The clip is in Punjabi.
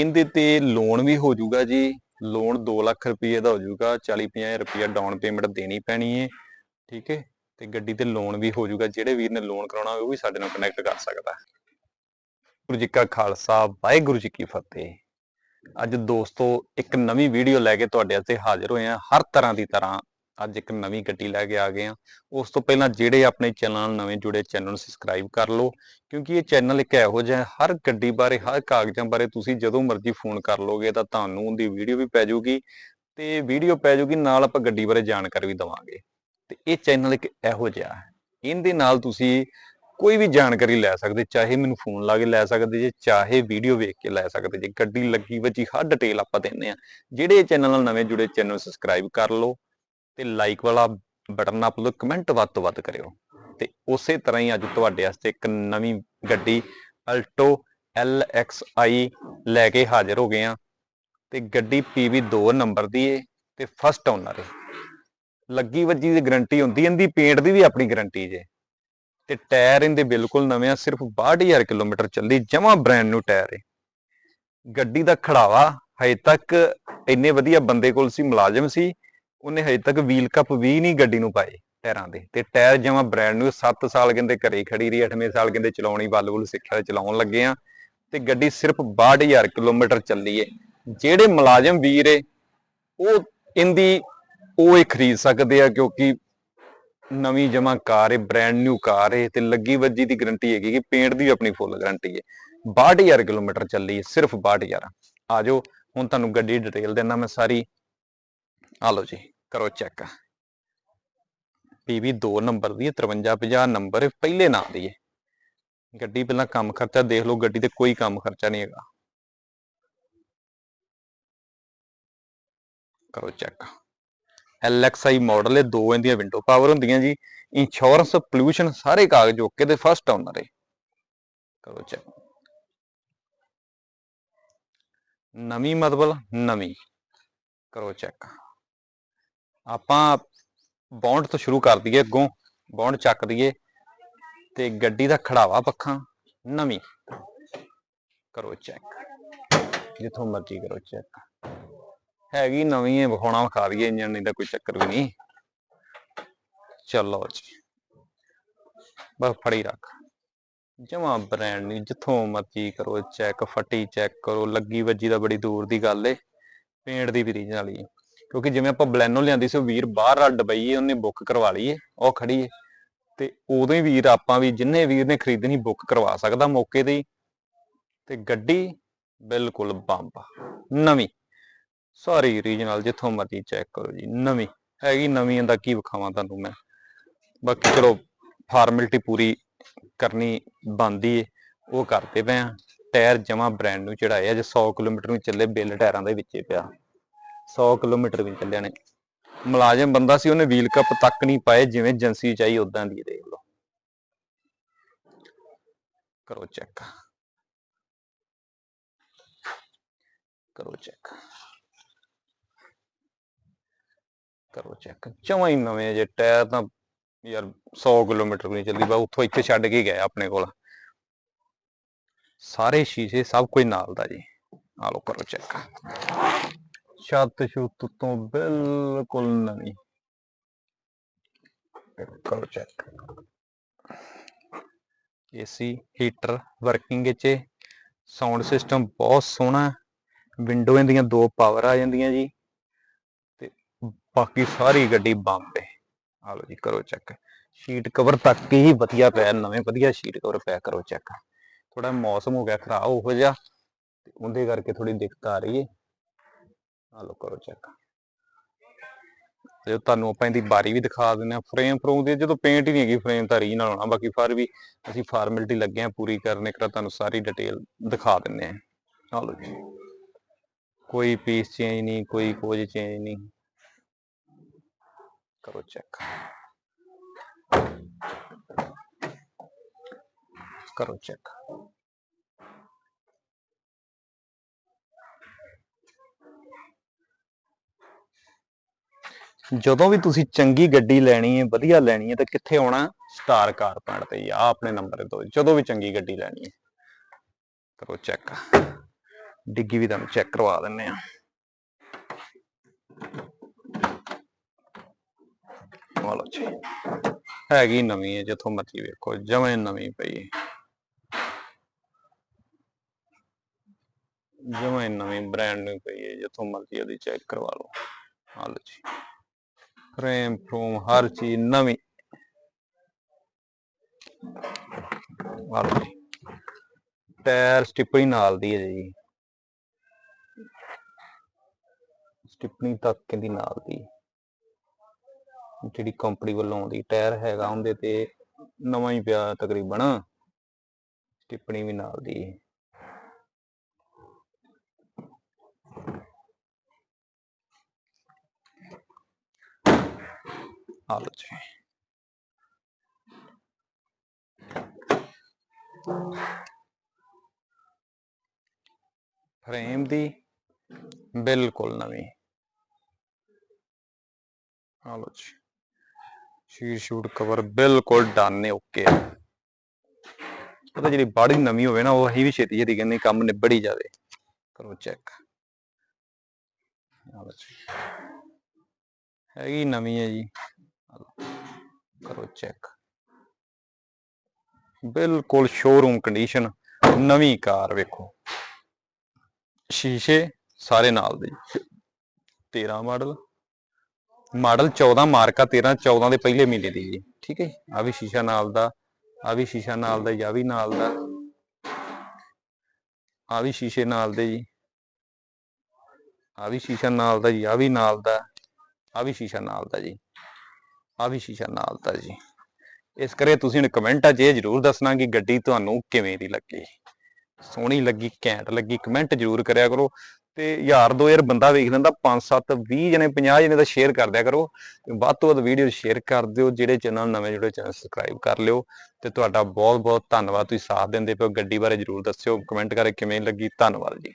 ਇਹਦੇ ਤੇ ਲੋਨ ਵੀ ਹੋ ਜਾਊਗਾ ਜੀ। ਲੋਨ 2 ਲੱਖ ਰੁਪਏ ਦਾ ਹੋ ਜਾਊਗਾ 40 50 ਰੁਪਏ ਡਾਊਨ ਪੇਮੈਂਟ ਦੇਣੀ ਪੈਣੀ ਹੈ ਠੀਕ ਹੈ ਤੇ ਗੱਡੀ ਤੇ ਲੋਨ ਵੀ ਹੋ ਜਾਊਗਾ, ਜਿਹੜੇ ਵੀਰ ਨੇ ਲੋਨ ਕਰਾਉਣਾ ਉਹ ਵੀ ਸਾਡੇ ਨਾਲ ਕਨੈਕਟ ਕਰ ਸਕਦਾ। ਗੁਰੂ ਜੀ ਕਾ ਖਾਲਸਾ, ਵਾਹਿਗੁਰੂ ਜੀ ਕੀ ਫਤਿਹ। ਅੱਜ ਦੋਸਤੋ, ਇੱਕ ਨਵੀਂ ਵੀਡੀਓ ਲੈ ਕੇ ਤੁਹਾਡੇ ਅੱਗੇ ਹਾਜ਼ਰ ਹੋਏ ਆ ਹਰ ਤਰ੍ਹਾਂ ਦੀ ਤਰ੍ਹਾਂ ਅੱਜ ਇੱਕ ਨਵੀਂ ਗੱਡੀ ਲੈ ਕੇ ਆ ਗਏ ਆ ਉਸ ਤੋਂ ਪਹਿਲਾਂ ਜਿਹੜੇ ਆਪਣੇ ਚੈਨਲ ਨਾਲ ਨਵੇਂ ਜੁੜੇ ਚੈਨਲ ਨੂੰ ਸਬਸਕ੍ਰਾਈਬ ਕਰ ਲਓ, ਕਿਉਂਕਿ ਇਹ ਚੈਨਲ ਇੱਕ ਇਹੋ ਜਿਹਾ ਹਰ ਗੱਡੀ ਬਾਰੇ, ਹਰ ਕਾਗਜ਼ਾਂ ਬਾਰੇ ਤੁਸੀਂ ਜਦੋਂ ਮਰਜ਼ੀ ਫੋਨ ਕਰ ਲੋਗੇ ਤਾਂ ਤੁਹਾਨੂੰ ਉਹਦੀ ਵੀਡੀਓ ਵੀ ਪੈ ਜਾਊਗੀ ਤੇ ਵੀਡੀਓ ਪੈ ਜਾਊਗੀ, ਨਾਲ ਆਪਾਂ ਗੱਡੀ ਬਾਰੇ ਜਾਣਕਾਰੀ ਵੀ ਦਵਾਂਗੇ। ਤੇ ਇਹ ਚੈਨਲ ਇੱਕ ਇਹੋ ਜਿਹਾ ਹੈ। ਇਹਦੇ ਨਾਲ ਤੁਸੀਂ ਕੋਈ ਵੀ ਜਾਣਕਾਰੀ ਲੈ ਸਕਦੇ, ਚਾਹੇ ਮੈਨੂੰ ਫੋਨ ਲਾ ਕੇ ਲੈ ਸਕਦੇ ਜੇ, ਚਾਹੇ ਵੀਡੀਓ ਵੇਖ ਕੇ ਲੈ ਸਕਦੇ ਜੇ। ਗੱਡੀ ਲੱਗੀ ਵੱਜੀ, ਹਰ ਡਿਟੇਲ ਆਪਾਂ ਦਿੰਦੇ ਆ ਜਿਹੜੇ ਚੈਨਲ ਨਾਲ ਨਵੇਂ ਜੁੜੇ, ਚੈਨਲ ਸਬਸਕ੍ਰਾਈਬ ਕਰ ਲਓ। ਤੇ ਲਾਈਕ ਵਾਲਾ ਬਟਨ ਆਪ ਲੋ ਕਮੈਂਟ ਵੱਧ ਤੋਂ ਵੱਧ ਕਰਿਓ। ਤੇ ਉਸੇ ਤਰ੍ਹਾਂ ਹੀ ਅੱਜ ਤੁਹਾਡੇ ਵਾਸਤੇ ਇੱਕ ਨਵੀਂ ਗੱਡੀ ਅਲਟੋ LXI ਲੈ ਕੇ ਹਾਜ਼ਰ ਹੋ ਗਏ ਆ ਤੇ ਗੱਡੀ PV 2 ਨੰਬਰ ਦੀ ਏ ਤੇ ਫਸਟ ਓਨਰ ਏ। ਲੱਗੀ ਵੱਜੀ ਦੀ ਗਾਰੰਟੀ ਹੁੰਦੀ ਇਹਦੀ ਪੇਂਟ ਦੀ ਵੀ ਆਪਣੀ ਗਾਰੰਟੀ ਜੇ। ਤੇ ਟਾਇਰ ਇਹਦੇ ਬਿਲਕੁਲ ਨਵੇਂ ਆ, ਸਿਰਫ 62000 ਕਿਲੋਮੀਟਰ ਚੱਲੀ ਜਮਾ ਬ੍ਰਾਂਡ ਨਿਊ ਟਾਇਰ ਏ। ਗੱਡੀ ਦਾ ਖੜਾਵਾ ਹਜੇ ਤੱਕ ਇੰਨੇ ਵਧੀਆ ਬੰਦੇ ਕੋਲ ਸੀ, ਮੁਲਾਜ਼ਮ ਸੀ ਉਹਨੇ ਹਜੇ ਤੱਕ ਵੀਲ ਕੱਪ ਵੀ ਨਹੀਂ ਗੱਡੀ ਨੂੰ ਪਾਏ ਟਾਇਰਾਂ ਦੇ। ਤੇ ਟਾਇਰ ਜਮਾ ਬ੍ਰੈਂਡ ਨੂੰ 7 ਸਾਲ ਕਹਿੰਦੇ ਘਰੇ ਖੜੀ ਰਹੀ 8ਵੇਂ ਸਾਲ ਕਹਿੰਦੇ ਚਲਾਉਣੀ ਬੱਲ ਬੁੱਲ ਸਿੱਖਿਆ ਤੇ ਚਲਾਉਣ ਲੱਗੇ ਆ। ਤੇ ਗੱਡੀ ਸਿਰਫ 62000 ਕਿਲੋਮੀਟਰ ਚੱਲੀ ਏ। ਜਿਹੜੇ ਮੁਲਾਜ਼ਮ ਵੀਰ ਏ, ਉਹ ਇੰਦੀ ਉਹ ਹੀ ਖਰੀਦ ਸਕਦੇ ਆ ਕਿਉਂਕਿ ਨਵੀਂ ਜਮਾ ਕਾਰ ਏ ਬ੍ਰੈਂਡ ਨਿਊ ਕਾਰ ਏ, ਤੇ ਲੱਗੀ ਵੱਜੀ ਦੀ ਗਰੰਟੀ ਹੈਗੀ ਕਿ ਪੇਂਟ ਦੀ ਆਪਣੀ ਫੁੱਲ ਗਾਰੰਟੀ ਏ। 62000 ਕਿਲੋਮੀਟਰ ਚੱਲੀ ਏ, ਸਿਰਫ 62000 ਆਜੋ ਹੁਣ ਤੁਹਾਨੂੰ ਗੱਡੀ ਡਿਟੇਲ ਦੇਣਾ ਮੈਂ ਸਾਰੀ। ਆ ਲਓ ਜੀ, ਕਰੋ ਚੈੱਕ PV 2 ਨੰਬਰ ਦੀ ਹੈ 5350 ਨੰਬਰ ਪਹਿਲੇ ਨਾਂ ਦੀ ਹੈ। ਗੱਡੀ ਪਹਿਲਾਂ ਕੰਮ ਖਰਚਾ ਦੇਖ ਲਓ, ਗੱਡੀ ਤੇ ਕੋਈ ਕੰਮ ਖਰਚਾ ਨਹੀਂ ਹੈਗਾ। ਕਰੋ ਚੈੱਕ LXI ਮਾਡਲ ਹੈ, ਦੋ ਇਹਦੀਆਂ ਵਿੰਡੋ ਪਾਵਰ ਹੁੰਦੀਆਂ ਜੀ। ਇੰਸ਼ੋਰੈਂਸ ਪੋਲੂਸ਼ਨ ਸਾਰੇ ਕਾਗਜ਼ ਓਕੇ ਤੇ ਫਸਟ ਓਨਰ ਹੈ। ਕਰੋ ਚੈੱਕ ਨਵੀਂ ਮਤਲਬ ਨਵੀਂ। ਕਰੋ ਚੈੱਕ ਆਪਾਂ ਬੌਂਡ ਤੋਂ ਸ਼ੁਰੂ ਕਰ ਦਈਏ ਅੱਗੋਂ, ਬੌਂਡ ਚੱਕ ਦਈਏ ਤੇ ਗੱਡੀ ਦਾ ਖੜਾਵਾ ਪੱਖਾਂ ਨਵੀਂ ਕਰੋ ਚੈੱਕ ਜਿੱਥੋਂ ਮਰਜ਼ੀ ਕਰੋ ਚੈੱਕ ਹੈਗੀ ਨਵੀਂ ਹੈ ਵਿਖਾਉਣਾ ਵਿਖਾ ਦਈਏ ਇੰਜਨ ਨਹੀਂ ਤਾਂ ਕੋਈ ਚੱਕਰ ਵੀ ਨਹੀਂ। ਚਲੋ ਜੀ। ਬਸ ਫੜੀ ਰੱਖ। ਜਮਾ ਬ੍ਰਾਂਡ ਨਹੀਂ ਜਿੱਥੋਂ ਮਰਜ਼ੀ ਕਰੋ ਚੈੱਕ ਫਟੀ ਚੈੱਕ ਕਰੋ। ਲੱਗੀ ਵੱਜੀ ਦਾ ਬੜੀ ਦੂਰ ਦੀ ਗੱਲ ਏ। ਪੇਂਟ ਦੀ ਵੀ ਰੀਜ ਵਾਲੀ ਕਿਉਂਕਿ ਜਿਵੇਂ ਆਪਾਂ ਬਲੈਨੋ ਲਿਆਂਦੀ ਸੀ, ਉਹ ਵੀਰ ਬਾਹਰ ਵਾਲ ਡਬਈ ਉਹਨੇ ਬੁੱਕ ਕਰਵਾ ਲਈ ਏ ਉਹ ਖੜੀ ਏ। ਤੇ ਉਦੋਂ ਹੀ ਵੀਰ ਆਪਾਂ ਵੀ ਜਿੰਨੇ ਵੀਰ ਨੇ ਖਰੀਦਣੀ ਬੁੱਕ ਕਰਵਾ ਸਕਦਾ ਮੌਕੇ ਤੇ ਤੇ ਗੱਡੀ ਬਿਲਕੁਲ ਬੰਬ, ਨਵੀਂ। ਸਾਰੀ ਰੀਜਨਲ ਜਿੱਥੋਂ ਮਰਜ਼ੀ ਚੈੱਕ ਕਰੋ ਜੀ, ਨਵੀਂ। ਹੈਗੀ ਨਵੀਂ ਦਾ ਕੀ ਵਿਖਾਵਾਂ ਤੁਹਾਨੂੰ ਮੈਂ। ਬਾਕੀ ਚਲੋ ਫਾਰਮੈਲਿਟੀ ਪੂਰੀ ਕਰਨੀ ਬੰਦੀ ਏ। ਉਹ ਕਰਦੇ ਪਏ ਆ। ਟਾਇਰ ਜਮਾ ਬ੍ਰਾਂਡ ਨੂੰ ਚੜਾਏ ਅੱਜ 100 ਕਿਲੋਮੀਟਰ ਨੂੰ ਚੱਲੇ, ਬਿੱਲ ਟਾਇਰਾਂ ਦੇ ਵਿੱਚੇ ਪਿਆ। 100 ਕਿਲੋਮੀਟਰ ਵੀ ਨੀ ਚੱਲਿਆ ਨੇ। ਮੁਲਾਜ਼ਮ ਬੰਦਾ ਸੀ, ਉਹਨੇ ਵੀਲ ਕੱਪ ਤੱਕ ਨਹੀਂ ਪਾਏ, ਜਿਵੇਂ ਏਜੰਸੀ ਚਾਹੀ ਉਦਾਂ ਦੀ ਦੇਖ ਲਓ। ਕਰੋ ਚੈੱਕ। ਕਰੋ ਚੈੱਕ। ਕਰੋ ਚੈੱਕ। ਜਮਾਂ ਹੀ ਨਵੇਂ ਜੇ, ਟਾਇਰ ਤਾਂ ਯਾਰ 100 ਕਿਲੋਮੀਟਰ ਵੀ ਨਹੀਂ ਚੱਲਦੀ ਬਾ ਉੱਥੋਂ ਇੱਥੇ ਛੱਡ ਕੇ ਗਏ ਆਪਣੇ ਕੋਲ। ਸਾਰੇ ਸ਼ੀਸ਼ੇ ਸਭ ਕੁਝ ਨਾਲ ਦਾ ਜੀ। ਆ ਲੋ ਕਰੋ ਚੈੱਕ। ਛੱਤ ਛੁੱਤ ਤੋਂ ਬਿਲਕੁਲ ਨਵੀਂ। ਕਰੋ ਚੈੱਕ ਏਸੀ, ਹੀਟਰ, ਵਰਕਿੰਗ ਵਿੱਚ ਸਾਊਂਡ ਸਿਸਟਮ ਬਹੁਤ ਸੋਹਣਾ ਵਿੰਡੋ ਦੀਆਂ ਦੋ ਪਾਵਰ ਆ ਜਾਂਦੀਆਂ ਜੀ ਤੇ ਬਾਕੀ ਸਾਰੀ ਗੱਡੀ ਬੰਬ ਹੈ ਆ ਲੋ ਜੀ, ਕਰੋ ਚੈੱਕ ਸ਼ੀਟ ਕਵਰ ਤੱਕ ਹੀ ਵਧੀਆ ਪਿਆ, ਨਵੇਂ ਵਧੀਆ ਸ਼ੀਟ ਕਵਰ ਪਿਆ, ਕਰੋ ਚੈੱਕ ਥੋੜਾ ਮੌਸਮ ਹੋ ਗਿਆ ਖਰਾਬ, ਉਹੋ ਜਿਹਾ ਉਹਦੇ ਕਰਕੇ ਥੋੜੀ ਦਿੱਕਤ ਆ ਰਹੀ ਹੈ ਆ ਲੋ ਕਰੋ ਚੈੱਕ ਤੇ ਤੁਹਾਨੂੰ ਆਪਾਂ ਇਹਦੀ ਬਾਰੀ ਵੀ ਦਿਖਾ ਦਿੰਦੇ ਆ ਫਰੇਮ ਫਰੂਮ ਦੀ ਜਦੋਂ ਪੇਂਟ ਹੀ ਨਹੀਂ ਹੈਗੀ ਫਰੇਮ ਤਾਂ ਰੀਜਨਲ ਹੋਣਾ। ਬਾਕੀ ਫਰ ਵੀ ਅਸੀਂ ਫਾਰਮੈਲਿਟੀ ਲੱਗੇ ਆ ਪੂਰੀ ਕਰਨ ਇੱਕ ਤੁਹਾਨੂੰ ਸਾਰੀ ਡਿਟੇਲ ਦਿਖਾ ਦਿੰਦੇ ਆ ਆ ਲੋ ਜੀ। ਕੋਈ ਪੀਸ ਚੇਂਜ ਨਹੀਂ, ਕੋਈ ਕੁਝ ਚੇਂਜ ਨਹੀਂ। ਕਰੋ ਚੈੱਕ ਕਰੋ ਚੈੱਕ ਜਦੋਂ ਵੀ ਤੁਸੀਂ ਚੰਗੀ ਗੱਡੀ ਲੈਣੀ ਹੈ, ਵਧੀਆ ਲੈਣੀ ਹੈ, ਤਾਂ ਕਿੱਥੇ ਆਉਣਾ? ਸਟਾਰ ਕਾਰ ਪੁਆਇੰਟ ਤੇ ਆ ਆਪਣੇ ਨੰਬਰ ਤੇ ਜਦੋਂ ਵੀ ਚੰਗੀ ਗੱਡੀ ਲੈਣੀ ਹੈ, ਕਰੋ ਚੈੱਕ। ਡਿੱਗੀ ਵੀ ਤੁਹਾਨੂੰ ਚੈੱਕ ਕਰਵਾ ਦਿੰਨੇ ਆ। ਆਹ ਜੀ। ਹੈਗੀ ਨਵੀਂ ਹੈ, ਜਿੱਥੋਂ ਮਰਜ਼ੀ ਵੇਖੋ ਜਵੇਂ ਨਵੀਂ ਪਈ ਹੈ। ਜਵੇਂ ਨਵੀਂ ਬ੍ਰਾਂਡ ਨਿਊ ਪਈ ਹੈ, ਜਿੱਥੋਂ ਮਰਜ਼ੀ ਉਹਦੀ ਚੈੱਕ ਕਰਵਾ ਲਓ। ਆਹ ਜੀ। ਫਰੇਮ ਫਰੂਮ, ਹਰ ਚੀਜ਼ ਨਵੀਂ। ਆਹ ਟਾਇਰ ਸਟਿਪਣੀ ਨਾਲ ਦੀ ਹੈ ਜੀ। ਸਟਿਪਣੀ ਤੱਕ ਕਹਿੰਦੀ ਨਾਲ ਦੀ। ਜਿਹੜੀ ਕੰਪਨੀ ਵੱਲੋਂ ਆਉਂਦੀ, ਟਾਇਰ ਹੈਗਾ ਉਹਦੇ ਤੇ ਨਵਾਂ ਹੀ ਪਿਆ ਤਕਰੀਬਨ। ਸਟਿਪਣੀ ਵੀ ਨਾਲ ਦੀ ਹੈ। ਆ ਲਓ ਜੀ ਫਰੇਮ ਦੀ ਬਿਲਕੁਲ ਨਵੀਂ। ਆ ਲਓ ਜੀ ਸ਼ੀਟ ਸ਼ੂਟ ਕਵਰ ਬਿਲਕੁਲ ਡਨ ਨੇ ਓਕੇ ਉਹ ਜਿਹੜੀ ਬਾੜੀ ਨਵੀਂ ਹੋਵੇ ਨਾ, ਉਹ ਅਸੀਂ ਵੀ ਛੇਤੀ ਛੇਤੀ ਕਹਿੰਦੇ ਕੰਮ ਨਿਬੜ ਹੀ ਜਾਵੇ। ਕਰੋ ਚੈੱਕ ਆ ਲਓ ਜੀ ਹੈਗੀ ਨਵੀਂ ਹੈ ਜੀ। ਕਰੋ ਚੈੱਕ ਬਿਲਕੁਲ ਸ਼ੋਰੂਮ ਕੰਡੀਸ਼ਨ ਨਵੀਂ ਕਾਰ ਵੇਖੋ। ਸ਼ੀਸ਼ੇ ਸਾਰੇ ਨਾਲ ਦੇ। 13 ਮਾਡਲ ਮਾਡਲ 14 ਮਾਰਕਾ 13 14 ਦੇ ਪਹਿਲੇ ਮਹੀਨੇ ਦੀ ਜੀ। ਠੀਕ ਹੈ ਆ ਵੀ ਸ਼ੀਸ਼ਾ ਨਾਲ ਦਾ ਆ ਵੀ ਸ਼ੀਸ਼ਾ ਨਾਲ ਦਾ ਆ ਵੀ ਨਾਲ ਦਾ। ਆ ਵੀ ਸ਼ੀਸ਼ੇ ਨਾਲ ਦੇ ਜੀ। ਆ ਵੀ ਸ਼ੀਸ਼ਾ ਨਾਲ ਦਾ ਜੀ ਆ ਵੀ ਨਾਲ ਦਾ। ਆ ਵੀ ਸ਼ੀਸ਼ਾ ਨਾਲ ਦਾ ਜੀ। ਆ ਵੀ ਸ਼ੀਸ਼ਾ ਨਾਲ ਦਾ ਜੀ। ਇਸ ਕਰੇ ਤੁਸੀਂ ਨੇ ਕਮੈਂਟਾਂ 'ਚ ਇਹ ਜਰੂਰ ਦੱਸਣਾ ਕਿ ਗੱਡੀ ਤੁਹਾਨੂੰ ਕਿਵੇਂ ਦੀ ਲੱਗੀ। ਸੋਹਣੀ ਲੱਗੀ, ਘੈਂਟ ਲੱਗੀ ਕਮੈਂਟ ਜਰੂਰ ਕਰਿਆ ਕਰੋ। ਤੇ ਯਾਰ ਦੋ ਯਾਰ ਬੰਦਾ ਵੇਖ ਲੈਂਦਾ 5 7 20 ਜਣੇ 50 ਜਣੇ ਦਾ ਸ਼ੇਅਰ ਕਰ ਦਿਆ ਕਰੋ। ਤੇ ਵੱਧ ਤੋਂ ਵੱਧ ਵੀਡੀਓ ਸ਼ੇਅਰ ਕਰ ਦਿਓ, ਜਿਹੜੇ ਚੈਨਲ ਨਵੇਂ ਜੁੜੇ ਚੈਨਲ ਸਬਸਕ੍ਰਾਈਬ ਕਰ ਲਿਓ। ਤੇ ਤੁਹਾਡਾ ਬਹੁਤ ਬਹੁਤ ਧੰਨਵਾਦ। ਤੁਸੀਂ ਸਾਥ ਦਿੰਦੇ ਪਿਓ ਗੱਡੀ ਬਾਰੇ ਜਰੂਰ ਦੱਸਿਓ ਕਮੈਂਟ ਕਰਕੇ ਕਿਵੇਂ ਲੱਗੀ। ਧੰਨਵਾਦ ਜੀ।